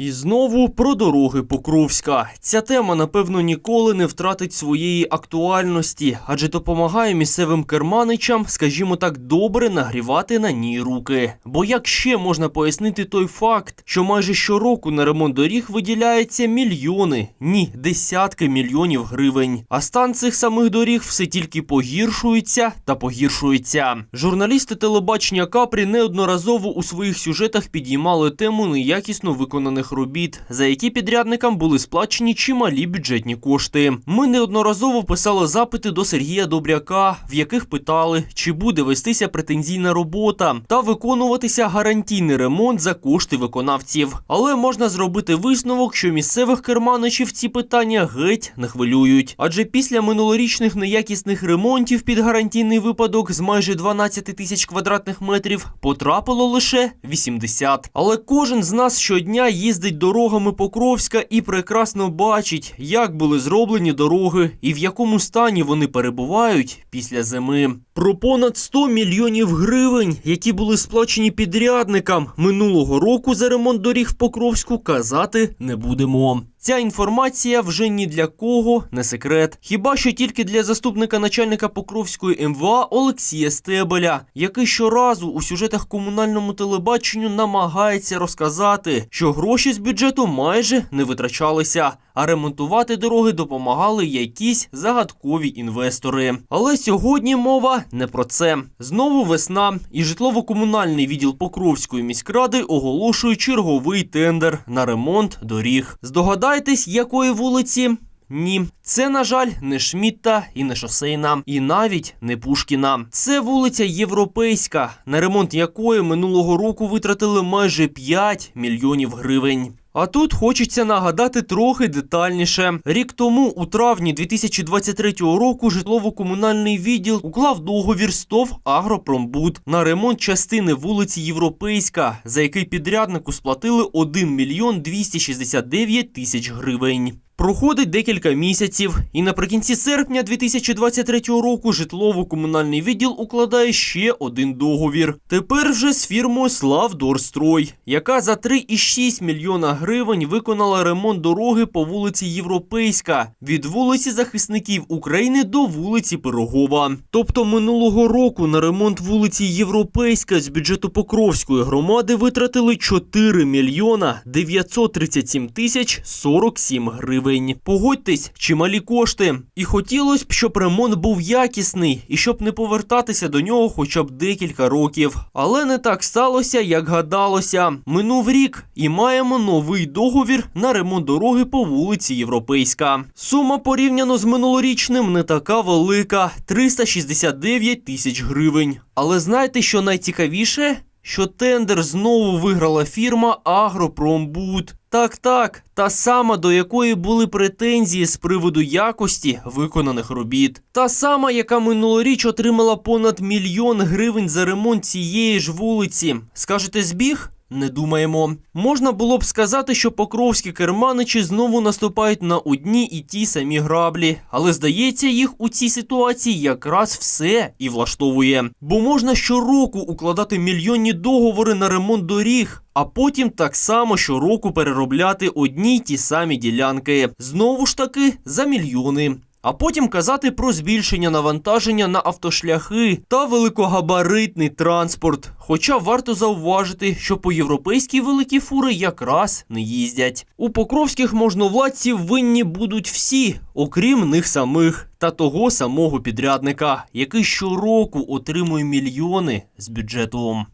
І знову про дороги Покровська. Ця тема, напевно, ніколи не втратить своєї актуальності, адже допомагає місцевим керманичам, скажімо так, добре нагрівати на ній руки. Бо як ще можна пояснити той факт, що майже щороку на ремонт доріг виділяється мільйони, ні, десятки мільйонів гривень. А стан цих самих доріг все тільки погіршується та погіршується. Журналісти телебачення Капрі неодноразово у своїх сюжетах підіймали тему неякісно виконаних робіт, за які підрядникам були сплачені чималі бюджетні кошти. Ми неодноразово писали запити до Сергія Добряка, в яких питали, чи буде вестися претензійна робота та виконуватися гарантійний ремонт за кошти виконавців. Але можна зробити висновок, що місцевих керманичів ці питання геть не хвилюють. Адже після минулорічних неякісних ремонтів під гарантійний випадок з майже 12 тисяч квадратних метрів потрапило лише 80. Але кожен з нас щодня їздить дорогами Покровська і прекрасно бачить, як були зроблені дороги і в якому стані вони перебувають після зими. Про понад 100 мільйонів гривень, які були сплачені підрядникам минулого року за ремонт доріг в Покровську, казати не будемо. Ця інформація вже ні для кого не секрет. Хіба що тільки для заступника начальника Покровської МВА Олексія Стебеля, який щоразу у сюжетах комунальному телебаченню намагається розказати, що гроші з бюджету майже не витрачалися, а ремонтувати дороги допомагали якісь загадкові інвестори. Але сьогодні мова не про це. Знову весна, і житлово-комунальний відділ Покровської міськради оголошує черговий тендер на ремонт доріг. Здогадайтесь, якої вулиці? Ні, це, на жаль, не Шмітта і не шосейна, і навіть не Пушкіна. Це вулиця Європейська, на ремонт якої минулого року витратили майже 5 мільйонів гривень. А тут хочеться нагадати трохи детальніше. Рік тому, у травні 2023 року, житлово-комунальний відділ уклав договір з ТОВ Агропромбуд на ремонт частини вулиці Європейська, за який підряднику сплатили 1 мільйон 269 тисяч гривень. Проходить декілька місяців, і наприкінці серпня 2023 року житлово-комунальний відділ укладає ще один договір. Тепер вже з фірмою Славдорстрой, яка за 3,6 мільйона гривень виконала ремонт дороги по вулиці Європейська від вулиці захисників України до вулиці Пирогова. Тобто минулого року на ремонт вулиці Європейська з бюджету Покровської громади витратили 4 мільйона 937 тисяч 47 гривень. Погодьтесь, чималі кошти. І хотілося б, щоб ремонт був якісний і щоб не повертатися до нього хоча б декілька років. Але не так сталося, як гадалося. Минув рік і маємо новий договір на ремонт дороги по вулиці Європейська. Сума порівняно з минулорічним не така велика 369 тисяч гривень. Але знаєте, що найцікавіше? Що тендер знову виграла фірма Агропромбуд. Так, так, та сама, до якої були претензії з приводу якості виконаних робіт. Та сама, яка минулоріч отримала понад мільйон гривень за ремонт цієї ж вулиці. Скажете, збіг? Не думаємо. Можна було б сказати, що покровські керманичі знову наступають на одні і ті самі граблі, але здається, їх у цій ситуації якраз все і влаштовує. Бо можна щороку укладати мільйонні договори на ремонт доріг. А потім так само щороку переробляти одні й ті самі ділянки. Знову ж таки за мільйони. А потім казати про збільшення навантаження на автошляхи та великогабаритний транспорт. Хоча варто зауважити, що по європейській великі фури якраз не їздять. У покровських можновладців винні будуть всі, окрім них самих та того самого підрядника, який щороку отримує мільйони з бюджету.